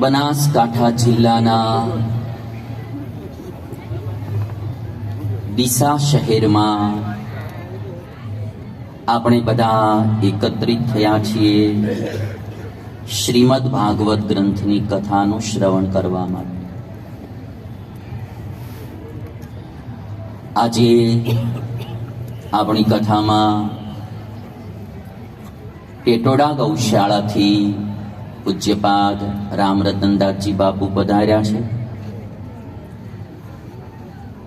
બનાસકાંઠા જિલ્લાના ડીસા શહેરમાં આપણે બધા એકત્રિત થયા છીએ શ્રીમદ ભાગવત ગ્રંથની કથાનું શ્રવણ કરવા માટે. આજે આપણી કથામાં ટેટોડા ગૌશાળાથી પૂજ્યપાદ રામરતનદાસજી બાપુ પધાર્યા છે.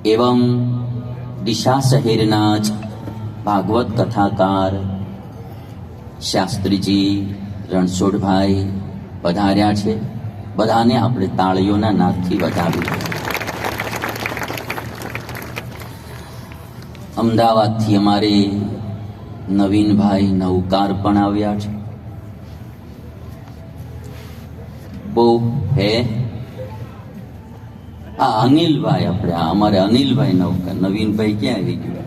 એવમ દિશા શહેરના જ ભાગવત કથાકાર શાસ્ત્રીજી રણછોડભાઈ પધાર્યા છે. બધાને આપણે તાળીઓના નાદથી વધાવી. અમદાવાદથી અમારે નવીનભાઈ નવકાર પણ આવ્યા છે. બહુ, હે? આ અનિલભાઈ આપણે અમારે અનિલભાઈ નવકાર નવીનભાઈ ક્યાં આવી ગયા?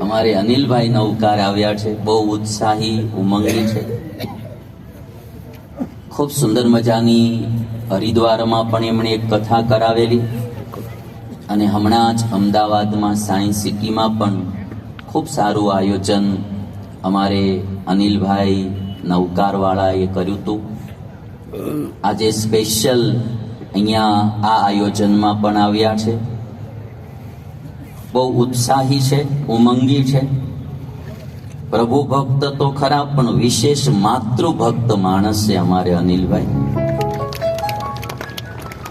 અમારે અનિલભાઈ નવકાર આવ્યા છે. બહુ ઉત્સાહી, ઉમંગી છે. ખૂબ સુંદર મજાની હરિદ્વારમાં પણ એમણે એક કથા કરાવેલી. અને હમણાં જ અમદાવાદમાં સાયન્સ સિટીમાં પણ ખૂબ સારું આયોજન અમારે અનિલભાઈ નવકારવાળાએ કર્યું હતું. આજે સ્પેશિયલ અહીંયા આ આયોજનમાં પણ આવ્યા છે. બહુ ઉત્સાહી છે, ઉમંગી છે. પ્રભુ ભક્ત તો ખરા, પણ વિશેષ માતૃભક્ત માણસ છે અમારે અનિલભાઈ.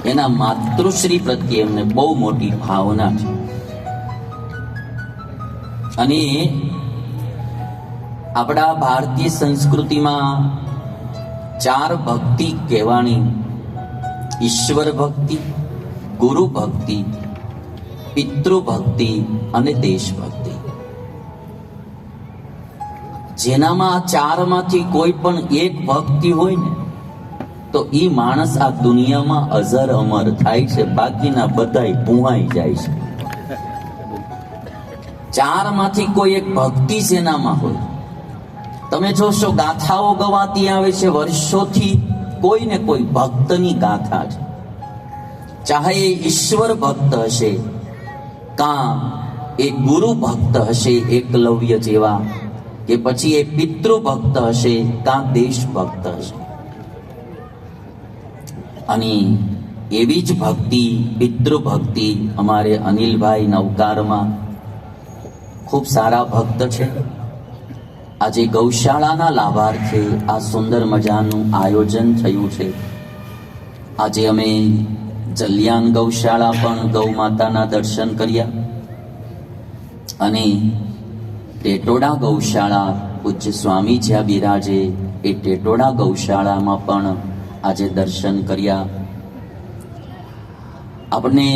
એના માતૃશ્રી પ્રત્યે એમને બહુ મોટી ભાવના છે. અને આપણા ભારતીય સંસ્કૃતિમાં ચાર ભક્તિ કહેવાની. ઈશ્વર ભક્તિ, ગુરુ ભક્તિ, પિતૃ ભક્તિ અને દેશ ભક્તિ. જેનામાં આ ચારમાંથી કોઈ પણ એક ભક્તિ હોય ને, તો એ માણસ આ દુનિયામાં અઝર અમર થાય છે, બાકીના બધાય પુહાઈ જાય છે. ચારમાંથી કોઈ એક ભક્તિ જેનામાં હોય તમે જોશો, ગાથાઓ ગવાતી આવે છે, વર્ષોથી કોઈ ને કોઈ ભક્તની ગાથા છે. ચાહે એ ઈશ્વર ભક્ત હશે કા એ ગુરુ ભક્ત હશે, એકલવ્ય જેવા, કે પછી એ પિતૃ ભક્ત હશે, કા દેશ ભક્ત હશે. અને એવી જ ભક્તિ, પિતૃ ભક્તિ અમારે અનિલભાઈ નવકારમાં ખૂબ સારા ભક્ત છે. આજે ગૌશાળાના લાભાર્થે આ સુંદર મજાનું આયોજન થયું છે. આજે અમે જલિયાન ગૌશાળા પણ ગૌ માતાના દર્શન કર્યા અને ટેટોડા ગૌશાળા પૂજ્ય સ્વામી જ્યાં બિરાજે એ ટેટોડા ગૌશાળામાં પણ આજે દર્શન કર્યા. આપણને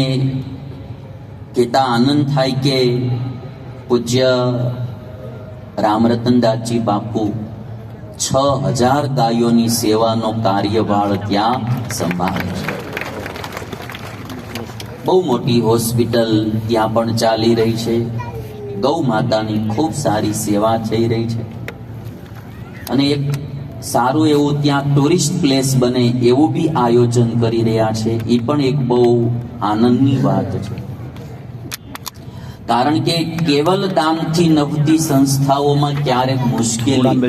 કહેતા આનંદ થાય કે પૂજ્ય રામરતનદાસજી બાપુ, છ હજાર ગાયોની સેવાનો કાર્યભાર ત્યાં સંભાળે છે. બહુ મોટી હોસ્પિટલ ત્યાં પણ ચાલી રહી છે. ગૌ માતાની ખૂબ સારી સેવા થઈ રહી છે. અને એક સારું એવું ત્યાં ટુરિસ્ટ પ્લેસ બને એવું બી આયોજન કરી રહ્યા છે એ પણ એક બહુ આનંદની વાત છે. કારણ કે કેવલ દાનથી નવતી સંસ્થાઓમાં ક્યારેક મુશ્કેલી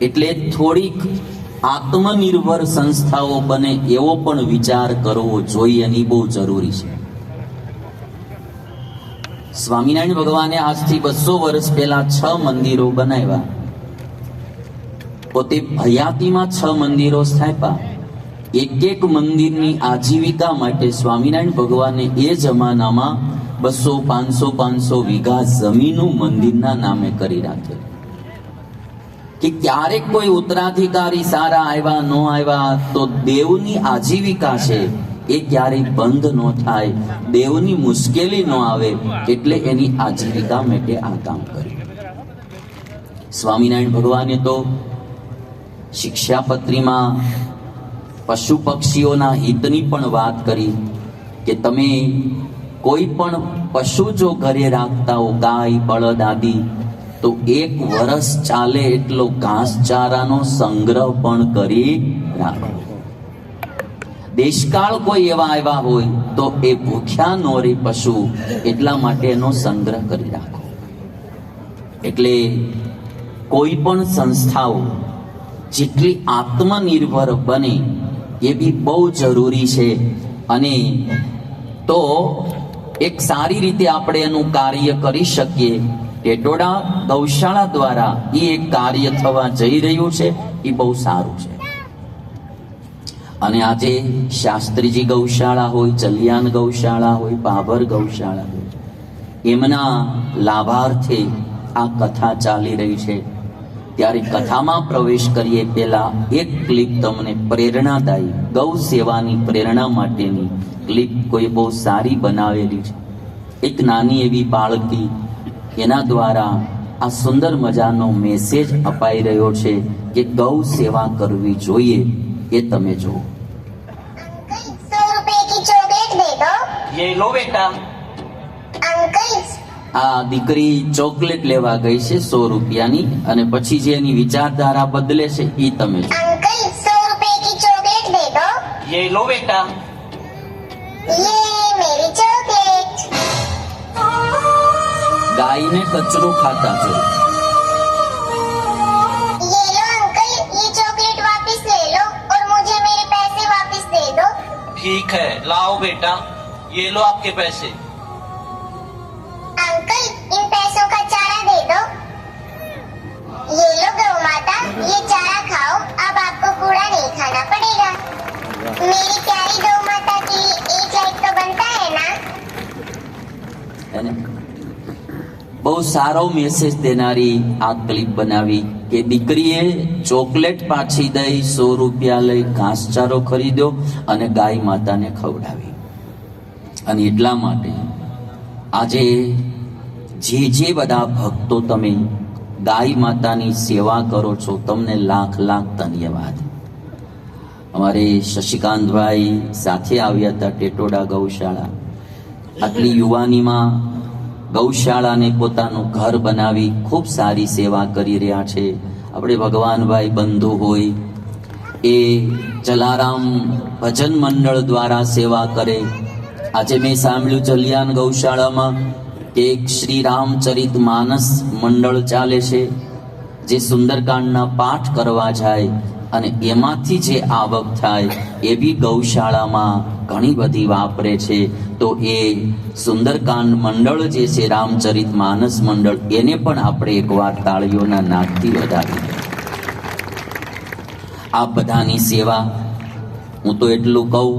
એટલે થોડીક આત્મનિર્ભર સંસ્થાઓ બને એવો પણ વિચાર કરવો જોઈએ એની બહુ જરૂરી છે. સ્વામિનારાયણ ભગવાને આજથી બસો વર્ષ પહેલા છ મંદિરો બનાવ્યા. પોતે ભયાતીમાં છ મંદિરો સ્થાપ્યા. એક એક મંદિરની આજીવિકા માટે સ્વામિનારાયણ ભગવાને એ જમાનામાં બસો, પાંચસો પાંચસો વીઘા જમીનું મંદિરના નામે કરી રાખેલું કે ક્યારેક કોઈ ઉત્તરાધિકારી સારા આવ્યા, ન આવ્યા, તો દેવની આજીવિકા છે એ ક્યારેય બંધ ન થાય. દેવની મુશ્કેલી ન આવે એટલે એની આજીવિકા માટે આ કામ કર્યું. સ્વામિનારાયણ ભગવાને તો શિક્ષાપત્રીમાં પશુ પક્ષીઓના હિતની પણ વાત કરી કે તમે કોઈ પણ પશુ જો ઘરે રાખતા હો, ગાય, બળદ આદિ, તો એક વર્ષ ચાલે એટલો ઘાસચારાનો સંગ્રહ પણ કરી રાખો. દેશકાળ કોઈ એવા આવ્યા હોય, તો એ ભૂખ્યા નોરી પશુ એટલા માટે એનો સંગ્રહ કરી રાખો. એટલે કોઈ પણ સંસ્થાઓ જેટલી આત્મનિર્ભર બને એ બી બહુ જરૂરી છે. અને તો એક સારી રીતે આપણે એનું કાર્ય કરી શકીએ. ટેટોડા ગૌશાળા દ્વારા એ એક કાર્ય થવા જઈ રહ્યું છે. એ બહુ સારું છે. અને આજે શાસ્ત્રીજી ગૌશાળા હોય ચલિયાન ગૌશાળા હોય, બાબર ગૌશાળા હોય, એમના લાભાર્થે આ કથા ચાલી રહી છે. ત્યારે કથામાં પ્રવેશ કરીએ પહેલા એક ક્લિપ તમને પ્રેરણાદાયી ગૌ સેવાની પ્રેરણા માટેની ક્લિપ કોઈ બહુ સારી બનાવેલી છે એક નાની એવી બાળકી એના દ્વારા આ સુંદર મજાનો મેસેજ અપાઈ રહ્યો છે કે ગૌ સેવા કરવી જોઈએ એ તમે જુઓ सौ रुपए की चॉकलेट दे दो ये लो बेटा अंकल આ દીકરી ચોકલેટ લેવા ગઈ છે સો રૂપિયાની અને પછી જે એની વિચારધારા બદલે છે એ તમે જુઓ अंकल सौ रुपए की चॉकलेट दे दो ये लो बेटा ये मेरी चॉकलेट ગાયને કચરો ખાતા જો ये लो अंकल ये चॉकलेट वापस ले लो और मुझे मेरे पैसे वापस दे दो ठीक है लाओ बेटा ये लो आपके पैसे બહુ સારો મેસેજ દેનારી આ ક્લિપ બનાવી કે દીકરીએ ચોકલેટ પાછી દઈ સો રૂપિયા લઈ ઘાસચારો ખરીદ્યો અને ગાય માતાને ખવડાવી. અને એટલા માટે આજે જે જે બધા ભક્તો તમે ગાય માતાની સેવા કરો છો, તમને લાખ લાખ ધન્યવાદ. અમારે શશિકાંતભાઈ સાથે આવ્યા હતા ટેટોડા ગૌશાળા. આટલી યુવાનીમાં ગૌશાળાને પોતાનું ઘર બનાવી ખૂબ સારી સેવા કરી રહ્યા છે. આપણે ભગવાનભાઈ બંધુ હોય, એ જલારામ ભજન મંડળ દ્વારા સેવા કરે. આજે મેં સાંભળ્યું જલિયાન ગૌશાળામાં કે એક શ્રી રામચરિત માનસ મંડળ ચાલે છે, જે સુંદરકાંડના પાઠ કરવા જાય અને એમાંથી જે આવક થાય એ બી ગૌશાળામાં ઘણી બધી વાપરે છે. તો એ સુંદરકાંડ મંડળ જે છે, રામચરિત માનસ મંડળ, એને પણ આપણે એકવાર તાળીઓના નાદથી વધારી આ બધાની સેવા, હું તો એટલું કહું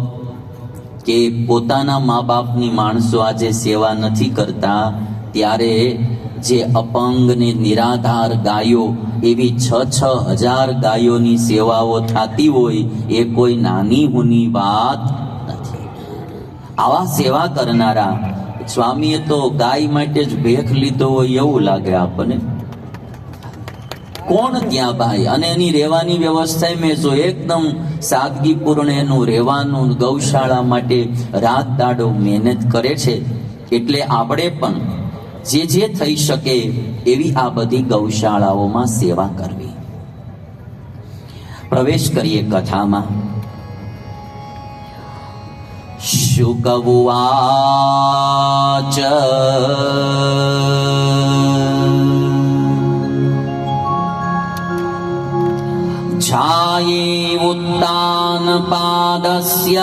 કે પોતાના મા બાપની માણસો આજે સેવા નથી કરતા, ત્યારે જે અપંગ ને નિરાધાર ગાયો, એવી છ છ હજાર ગાયોની સેવાઓ થતી હોય, એ કોઈ નાની હુની વાત આવા સેવા કરનારા સ્વામીએ તો ગાય માટે જ ભેખ લીધો હોય એવું લાગે આપણને. કોણ ત્યાં ભાઈ? અને એની રહેવાની વ્યવસ્થા મેં જો એકદમ સાદગીપૂર્ણ એનું રહેવાનું ગૌશાળા માટે રાત દાડો મહેનત કરે છે, એટલે આપણે પણ જે જે થઈ શકે એવી આ બધી ગૌશાળાઓમાં સેવા કરવી. પ્રવેશ કરીએ કથામાં. शुक उवाच छाये उत्तानपादस्य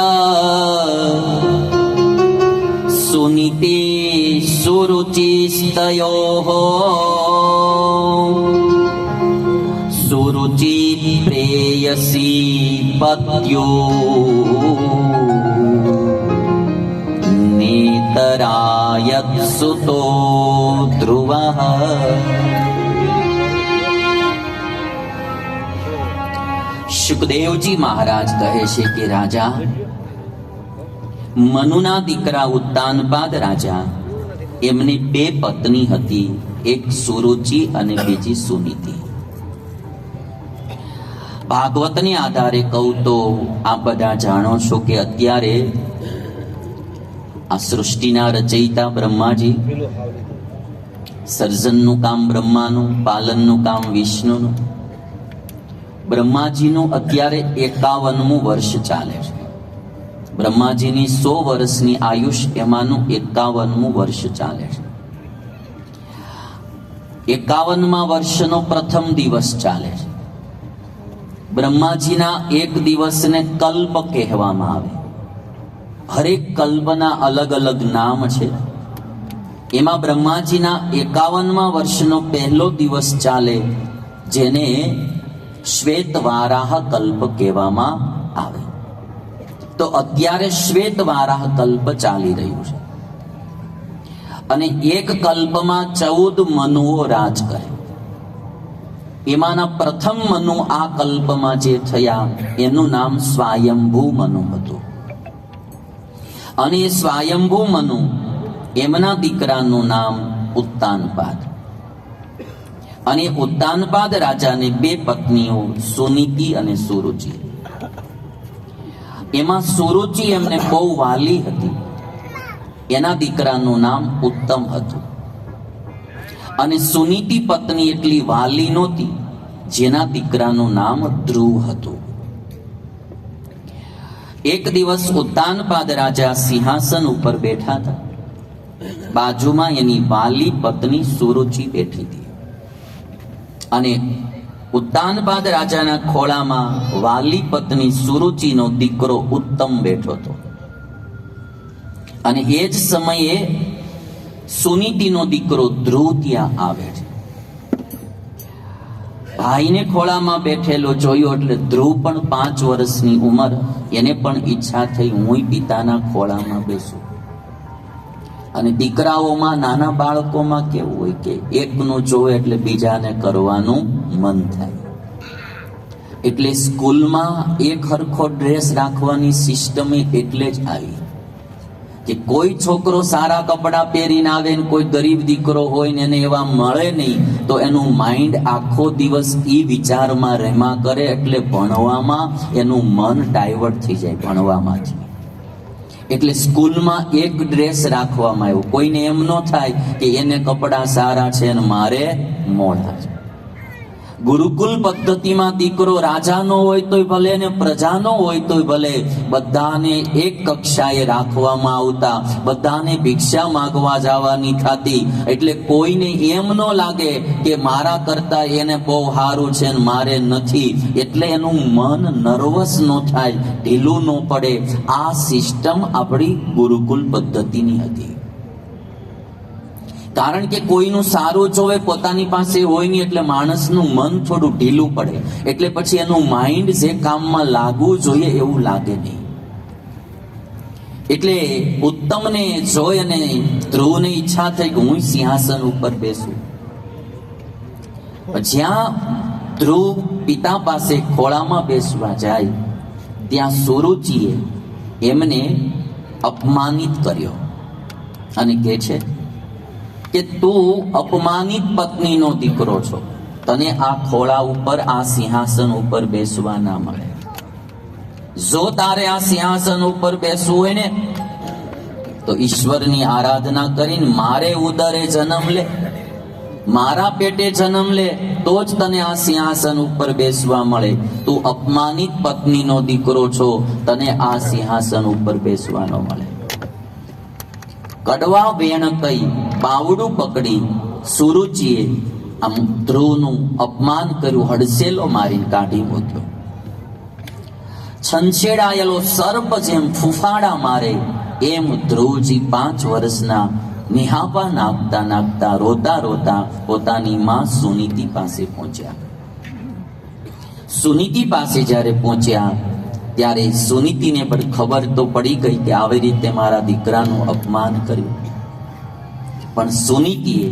सुनीते सुरुचिस्तयोः। सुरुचिप्रेयसी पत्यो नेतरायत्सुतो ध्रुवः સુખદેવજી મહારાજ કહે છે કે રાજા મનુના દીકરા ઉત્તાનપાદ રાજા એમની બે પત્ની હતી એક સુરુચિ અને બીજી સુનીતિ ભાગવતને આધારે કહું તો આ બધા જાણો છો કે અત્યારે આ સૃષ્ટિના રચયિતા બ્રહ્માજી. સર્જનનું કામ બ્રહ્માનું, પાલનનું કામ વિષ્ણુનું. બ્રહ્માજીનું અત્યારે એકાવનમું વર્ષ ચાલે છે. બ્રહ્માજીની સો વર્ષની આયુષ એમાંનું એકાવનમું વર્ષ ચાલે છે. એકાવનમાં વર્ષનો પ્રથમ દિવસ ચાલે છે. બ્રહ્માજીના એક દિવસને કલ્પ કહેવામાં આવે હરેક કલ્પના અલગ અલગ નામ છે. એમાં બ્રહ્માજીના એકાવનમાં વર્ષનો પહેલો દિવસ ચાલે, જેને શ્વેત વારાહ કલ્પ કહેવામાં આવે. તો અત્યારે શ્વેત વારાહ કલ્પ ચાલી રહ્યું છે. અને એક કલ્પમાં ચૌદ મનુઓ રાજ કરે. એમાંના પ્રથમ મનુ આ કલ્પમાં જે થયા, એનું નામ સ્વયંભૂ મનુ હતું. અને સ્વયંભુ મનુ, એમના દીકરાનું નામ ઉત્તાનપાદ. અને ઉત્તાનપાદ રાજાને બે પત્નીઓ, સુનીતિ અને સુરુચિ. એમાં સુરુચિ એમને બહુ વાલી હતી. એના દીકરાનું નામ ઉત્તમ હતું. અને સુનીતિ પત્ની એટલી વાલી નહોતી, જેના દીકરાનું નામ ધ્રુવ હતું. એક દિવસ ઉત્તાનપાદ રાજા સિંહાસન ઉપર બેઠા હતા. બાજુમાં એની વાલી પત્ની સુરુચિ બેઠી હતી. અને ઉત્તાનપાદ રાજાના ખોળામાં વાલી પત્ની સુરુચિનો દીકરો ઉત્તમ બેઠો હતો. અને એ જ સમયે સુનીતિનો દીકરો ધ્રુવ ત્યાં આવે છે. ભાઈને ખોળામાં બેઠેલો જોયો એટલે ધ્રુવ પણ પાંચ વર્ષની ઉંમર. એને પણ ઈચ્છા થઈ હું પિતાના ખોળામાં બેસું. અને દીકરાઓમાં, નાના બાળકોમાં કેવું હોય કે એકનું જોવે એટલે બીજાને કરવાનું મન થાય. એટલે સ્કૂલમાં એક હરખો ડ્રેસ રાખવાની સિસ્ટમ એટલે જ આવી. કે કોઈ છોકરો સારા કપડાં પહેરીને આવે ને કોઈ ગરીબ દીકરો હોય ને એને એવા મળે નહીં, તો એનું માઇન્ડ આખો દિવસ એ વિચારમાં રહેમા કરે એટલે ભણવામાં એનું મન ડાયવર્ટ થઈ જાય ભણવામાંથી એટલે સ્કૂલમાં એક ડ્રેસ રાખવામાં આવ્યો. કોઈને એમ ન થાય કે એને કપડાં સારા છે અને મારે મોડા છે. ગુરુકુલ પદ્ધતિમાં દીકરો રાજાનો હોય તોય ભલે ને પ્રજાનો હોય તોય ભલે, બધાને એક કક્ષાએ રાખવામાં આવતા, બધાને ભિક્ષા માંગવા જવાની થતી એટલે કોઈને એમ ન લાગે કે મારા કરતા એને બહુ સારું છે ને મારે નથી. એટલે એનું મન નર્વસ ન થાય, ઢીલું ન પડે. આ સિસ્ટમ આપણી ગુરુકુલ પદ્ધતિની હતી. કારણ કે કોઈનું સારું જોવે, પોતાની પાસે હોય નહીં એટલે માણસનું મન થોડું ઢીલું પડે. એટલે પછી એનું માઇન્ડ જે કામમાં લાગવું જોઈએ એવું લાગે નહીં. એટલે ઉત્તમને જોઈ અને ધ્રુવને ઈચ્છા થઈ કે હું સિંહાસન ઉપર બેસું. જ્યાં ધ્રુવ પિતા પાસે ખોળામાં બેસવા જાય, ત્યાં સુરુચિએ એમને અપમાનિત કર્યો અને કહે છે કે તું અપમાનિત પત્નીનો દીકરો છો. તને આ ખોળા ઉપર, આ સિંહાસન ઉપર બેસવા ના મળે. જો તારે આ સિંહાસન ઉપર બેસવું હોય ને, તો ઈશ્વરની આરાધના કરીને મારે ઉદરે જન્મ લે. મારા પેટે જન્મ લે, તો જ તને આ સિંહાસન ઉપર બેસવા મળે. તું અપમાનિત પત્નીનો દીકરો છો, તને આ સિંહાસન ઉપર બેસવાનો મળે. કડવા વેણ કઈ બાવડું પકડી સુરુચિએ આમ ધ્રુવનું અપમાન કર્યું, હડસેલો મારીને કાઢી મૂક્યો. છંછેડાયેલો સર્પ જેમ ફૂફાડા મારે, એમ ધ્રુવજી પાંચ વર્ષના નિહાપા નાખતા નાખતા રોતા રોતા પોતાની માં સુનીતિ પાસે પહોંચ્યા. સુનીતિ પાસે જ્યારે પહોંચ્યા, ત્યારે સુનીતિને પણ ખબર તો પડી ગઈ કે આવી રીતે મારા દીકરાનું અપમાન કર્યું. પણ સુનીતિએ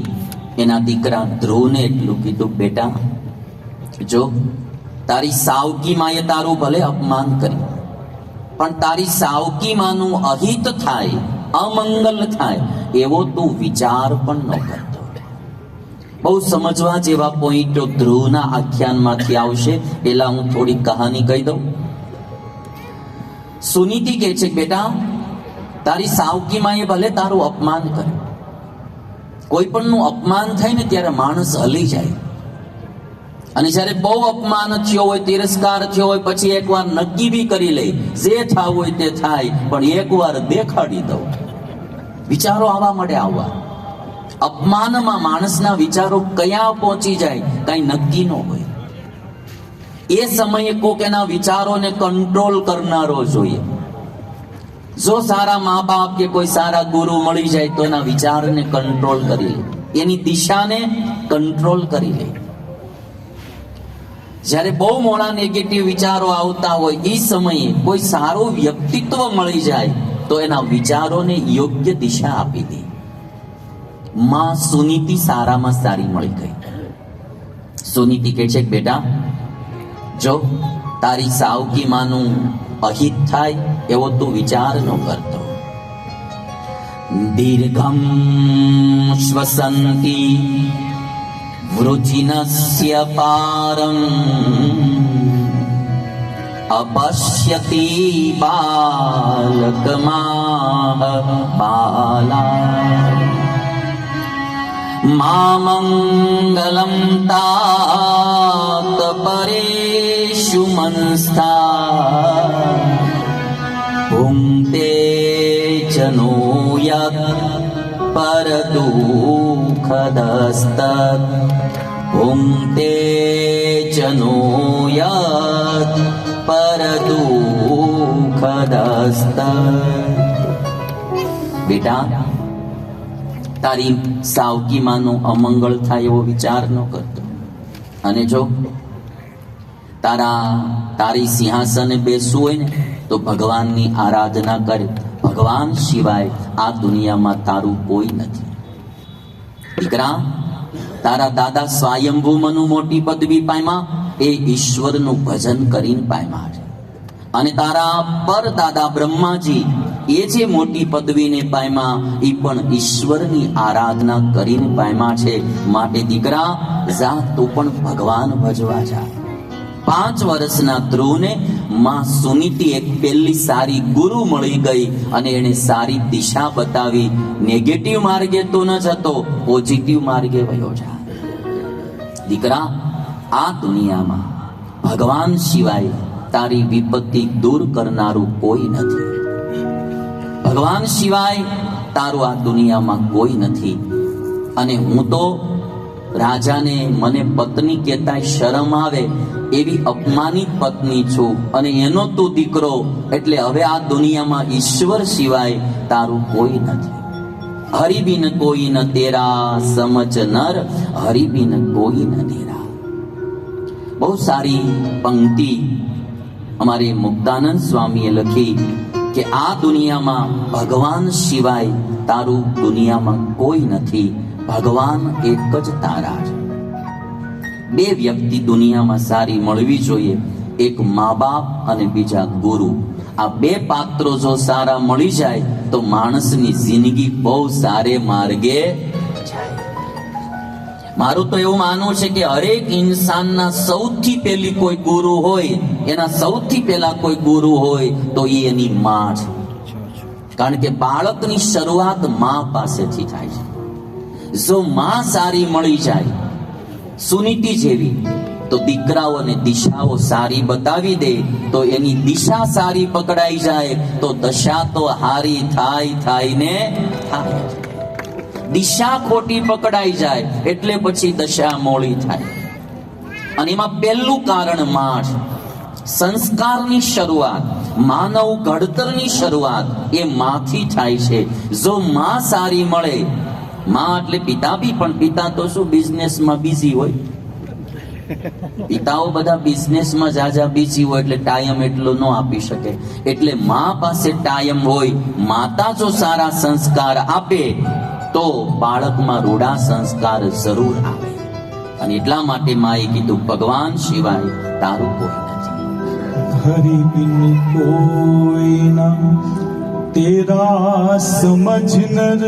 એના દીકરા ધ્રુવને એટલું કીધું, બેટા, જો તારી સાવકી માએ તારું ભલે અપમાન કર્યું, પણ તારી સાવકી માનું અહિત થાય, અમંગલ થાય, એવો તું વિચાર પણ ન કરતો બહુ સમજવા જેવા પોઈન્ટો ધ્રુવના આખ્યાનમાંથી આવશે પેલા હું થોડી કહાની કહી દઉં. સુનીતિ કહે છે, બેટા, તારી સાવકી માએ ભલે તારું અપમાન કર્યું કોઈ પણનું અપમાન થાય ને ત્યારે માણસ હલી જાય. અને જ્યારે બહુ અપમાન થયો હોય, તિરસ્કાર થયો હોય, પછી એકવાર નક્કી બી કરી લે, જે થાવ હોય તે થાય, પણ એકવાર દેખાડી દઉં. વિચારો આવા મળે આવવા. અપમાનમાં માણસના વિચારો કયા પહોંચી જાય, કઈ નક્કી ન હોય. એ સમયે કોક એના વિચારોને કંટ્રોલ કરનારો જોઈએ. જો સારા મા બાપ કે કોઈ સારા ગુરુ મળી જાય તો એના વિચારને કંટ્રોલ કરી લે. એની દિશાને કંટ્રોલ કરી લે. જ્યારે બહુ મોડા નેગેટિવ વિચારો આવતા હોય એ સમયે કોઈ સારું વ્યક્તિત્વ મળી જાય, તો એના વિચારોને યોગ્ય દિશા આપી દે. માં સુનીતિ સારામાં સારી મળી ગઈ. સુનીતિ કહે છે બેટા, જો તારી સાવકી માનું અહિત થાય એવો તું વિચાર ન કરતો. દીર્ઘમ શ્વસંતી વૃજિનસ્ય પારમ અપશ્યતિ બાલકમાહ બાલા मामङ्गलं तात परेषु परिष्मस्थां पुङ्क्ते च नो यत् परदुःखदस्तत्। पुङ्क्ते च नो यत् परतुखदस्त् पिटा તારી સાવકી માનું અમંગળ થાય એવો વિચાર ન કરતો. અને જો તારા, તારી સિંહાસને બેસવું હોય ને, તો ભગવાનની આરાધના કરે. ભગવાન સિવાય આ દુનિયામાં તારું કોઈ નથી. દીકરા, તારા દાદા સ્વયંભુ મનુ મોટી પદવી પામ્યા એ ઈશ્વરનું ભજન કરીને પામ્યા છે. અને તારા પર દાદા બ્રહ્માજી એ જે મોટી પદવીને પામ્યા એ પણ ઈશ્વરની આરાધના કરીને પામ્યા છે. માટે દીકરા, જા તું પણ ભગવાન ભજવા જા. પાંચ વર્ષના ધ્રુવને માં સુનીતિ એક પહેલી સારી ગુરુ મળી ગઈ અને એને સારી દિશા બતાવી. નેગેટિવ માર્ગે તો ન જતો, પોઝિટિવ માર્ગે વયો જા. દીકરા, આ દુનિયામાં ભગવાન સિવાય તારી વિપત્તિ દૂર કરનારું કોઈ નથી. ભગવાન સિવાય તારું આ દુનિયામાં કોઈ નથી. અને હું તો રાજાને મને પત્ની કહેતા શરમ આવે એવી અપમાનિત પત્ની છું. અને એનો તું દીકરો એટલે હવે આ દુનિયામાં ઈશ્વર સિવાય તારું કોઈ નથી. હરિબિન કોઈ ન તેરા, સમજ નર, હરિબિન કોઈ ન તેરા. બહુ સારી પંક્તિ અમારે મુક્તાનંદ સ્વામીએ લખી. કે આ દુનિયામાં ભગવાન સિવાય તારું દુનિયામાં કોઈ નથી. ભગવાન એક જ તારા છે. બે વ્યક્તિ દુનિયામાં સારી મળવી જોઈએ. એક મા બાપ અને બીજા ગુરુ. આ બે પાત્રો જો સારા મળી જાય તો માણસની જિંદગી બહુ સારે માર્ગે જાય. મારું તો એવું માનવું છે કે હરેક ઇન્સાનના સૌથી પહેલી કોઈ ગુરુ હોય, એના સૌથી પહેલા કોઈ ગુરુ હોય, તો એ એની મા છે. કારણ કે બાળકની શરૂઆત મા પાસેથી થાય છે. જો મા સારી મળી જાય, સુનીતિ જેવી, તો દીકરાઓને દિશાઓ સારી બતાવી દે, તો એની દિશા સારી પકડાઈ જાય, તો દશા તો હારી થાય થાય ને થાય દિશા ખોટી પકડાઈ જાય એટલે પછી દશા મોડી થાય. અને એમાં પહેલું કારણમાં સંસ્કારની શરૂઆત, માનવ ઘડતરની શરૂઆત એ માથી થાય છે. જો માં સારી મળે, માં એટલે પિતા બી પણ પિતા તો શું બિઝનેસમાં બિઝી હોય? પિતાઓ બધા બિઝનેસમાં જાજા બીજી હોય એટલે ટાઈમ એટલો ન આપી શકે. એટલે મા પાસે ટાઈમ હોય, માતા જો સારા સંસ્કાર આપે તો બાળકમાં રૂડા સંસ્કાર જરૂર આવે. અને એટલા માટે માએ કીધું, ભગવાન સિવાય તારું કોઈ નથી. હરિ કોઈ ના તેરા સમજનર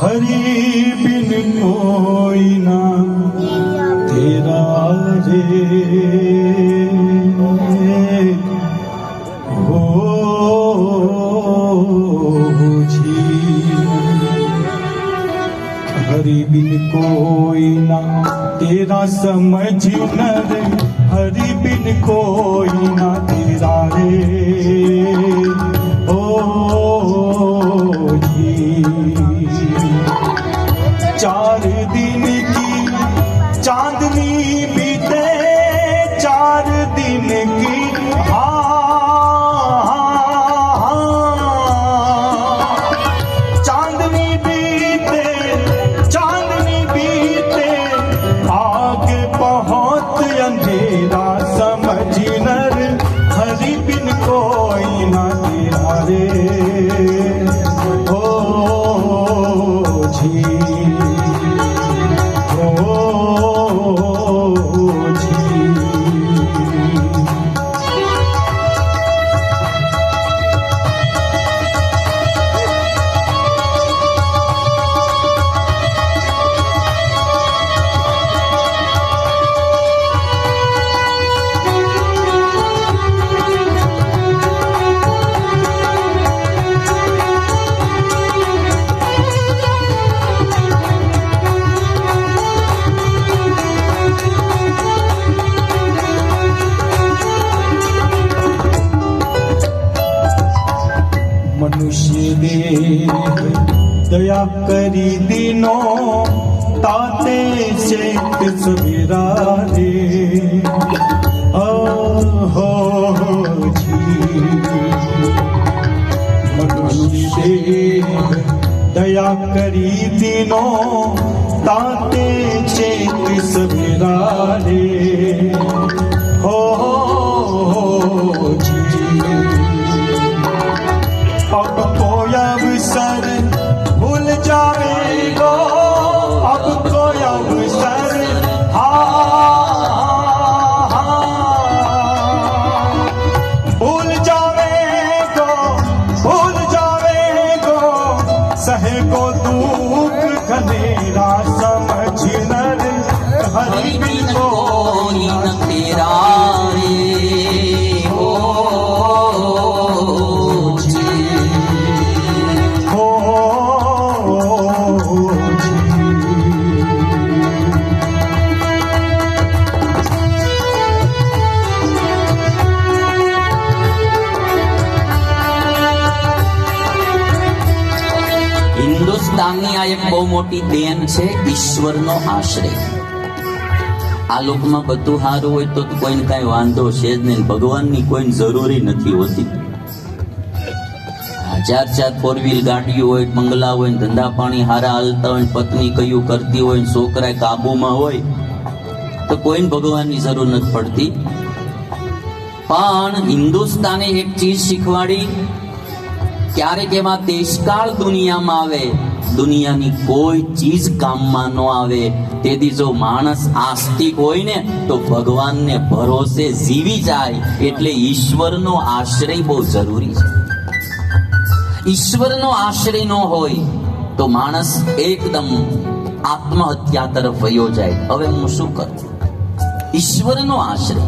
હરી બિન કોઈ ના તેરા રે समझना શેખ સુવિરા રે હો જી દયા કરી દિનો તાતે ચેત સુવિરા રે હો જી અબ કોઈ અવસર ભૂલ જાવે દેન છે, ઈશ્વરનો આશ્રય આ લોકમાં બધું સારું હોય તો કોઈને કાંઈ વાંધો છે જ નહીં. ભગવાનની કોઈને જરૂરી નથી હોતી. ચાર ચાર ફોર વ્હીલ ગાડીઓ હોય, બંગલા હોય, ધંધા પાણી હારા હાલતા હોય, પત્ની કયું કરતી હોય છોકરા કાબુમાં હોય, તો કોઈને ભગવાનની જરૂર નથી પડતી. પણ હિન્દુસ્તાને એક ચીજ શીખવાડી, ક્યારેક એવા દેશકાળ દુનિયામાં આવે દુનિયાની કોઈ ચીજ કામમાં ન આવે. તેથી જો માણસ આસ્તિક હોય ને, તો ભગવાનને ભરોસે જીવી જાય. એટલે ઈશ્વરનો આશ્રય બહુ જરૂરી છે. ઈશ્વરનો આશ્રય ન હોય, તો માણસ એકદમ આત્મહત્યા તરફ વયો જાય. હવે હું શું કરું? ઈશ્વરનો આશ્રય.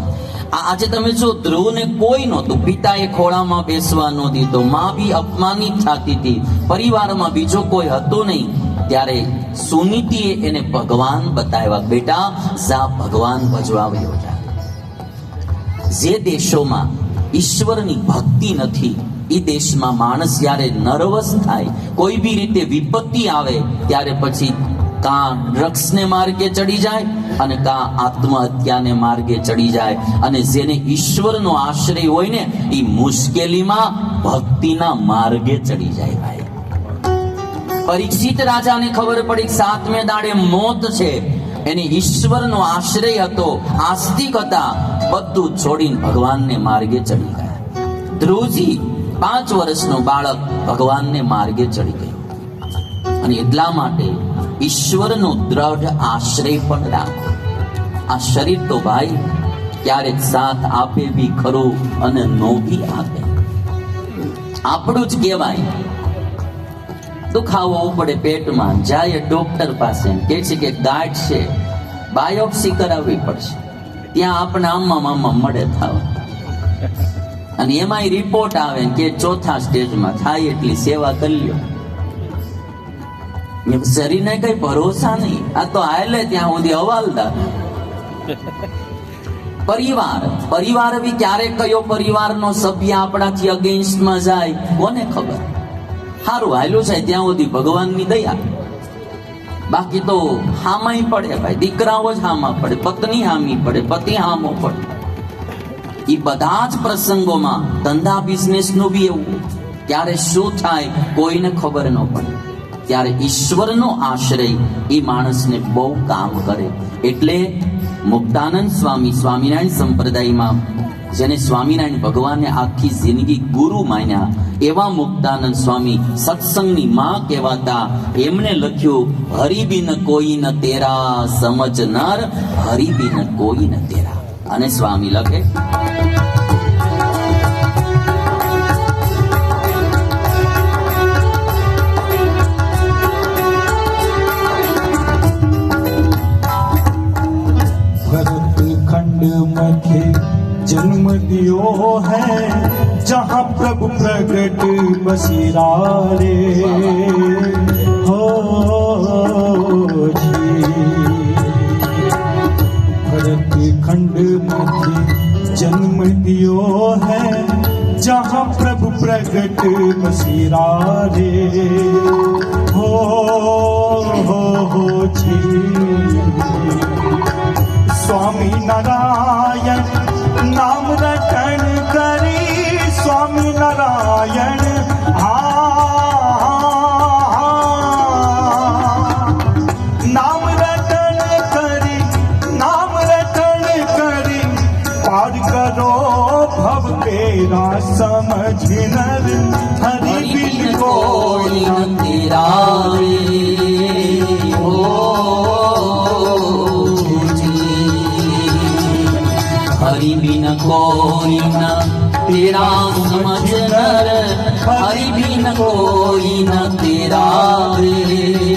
આજે તમે જો ધ્રુવને કોઈ નહોતું, પિતાએ ખોળામાં બેસવા ન દીધો મા બી અપમાનિત થતી હતી. પરિવારમાં બીજો કોઈ હતો નહીં. ત્યારે સુનીતિએ એને ભગવાન બતાવ્યા, બેટા, જા, ભગવાન ભજવા વયો જા દેશોમાં ઈશ્વરની ભક્તિ નથી એ દેશમાં માણસ જ્યારે નર્વસ થાય, કોઈ બી રીતે વિપત્તિ આવે, ત્યારે પછી કાં ડ્રગ્સને માર્ગે ચડી જાય અને કાં આત્મહત્યાને માર્ગે ચડી જાય. અને જેને ઈશ્વરનો આશ્રય હોય ને એ મુશ્કેલીમાં ભક્તિના માર્ગે ચડી જાય ભાઈ. પરીક્ષિત રાજાને ખબર પડી સાતમે દાડે મોત છે. એને ઈશ્વરનો આશ્રય હતો, આસ્તિક હતા. બધું છોડીને ભગવાનને માર્ગે ચડી ગયા. ધ્રુવજી, પાંચ વર્ષનો બાળક, ભગવાનને માર્ગે ચડી ગયો. અને એટલા માટે ઈશ્વરનો દ્રઢ આશ્રય પણ રાખો. આ શરીર તો ભાઈ ક્યારેક સાથ આપે બી ખરો અને નો બી આપે. આપણું જ કહેવાય દુખાવો પડે પેટમાં, જાય ડોક્ટર પાસે. કે છે કે ગાંઠ છે. બાયોપ્સી કરાવવી પડશે. ત્યાં આપણે આમમાં મામા મળે થાવ. અને એમાંય રિપોર્ટ આવે કે ચોથા સ્ટેજમાં થાય એટલી સેવા કરી લ્યો. શરીરને કઈ ભરોસા નહીં. આ તો આયલે ત્યાં સુધી હવાલદાર પરિવાર. પરિવાર બી ક્યારે કયો પરિવારનો સભ્ય આપણાથી અગેન્સ્ટમાં જાય? કોને ખબર? સારું હાલ્યું છે, ત્યાં સુધી ભગવાનની દયા. બાકી તો હામાય પડે ભાઈ, દીકરાઓ જ હામા પડે, પત્ની હામી પડે, પતિ હામો પડે. એ બધા જ પ્રસંગોમાં ધંધા બિઝનેસનું બી એવું ત્યારે શું થાય કોઈને ખબર ન પડે. ત્યારે ઈશ્વરનો આશ્રય એ માણસને બહુ કામ કરે. એટલે મુક્તાનંદ સ્વામી, સ્વામિનારાયણ સંપ્રદાયમાં જેને સ્વામિનારાયણ ભગવાને આખી જિંદગી ગુરુ માન્યા, એવા મુક્તાનંદ સ્વામી સત્સંગની માં કહેવાતા, એમને લખ્યું, હરિબિન કોઈ ન તેરા, સમજનાર હરિબિન કોઈ ન તેરા. અને સ્વામી લખે जन्म दियो है, जहाँ प्रभु प्रगट बसीरा रे। हो, जी। खंड जन्म दियो है, जहाँ प्रभु प्रगट बसीरा रे। हो हो हो, जी। स्वामी नारायण नाम रटन करी स्वामी नारायण તેરા સમજ નર હરિ બિન કોઈ ન તેરા રે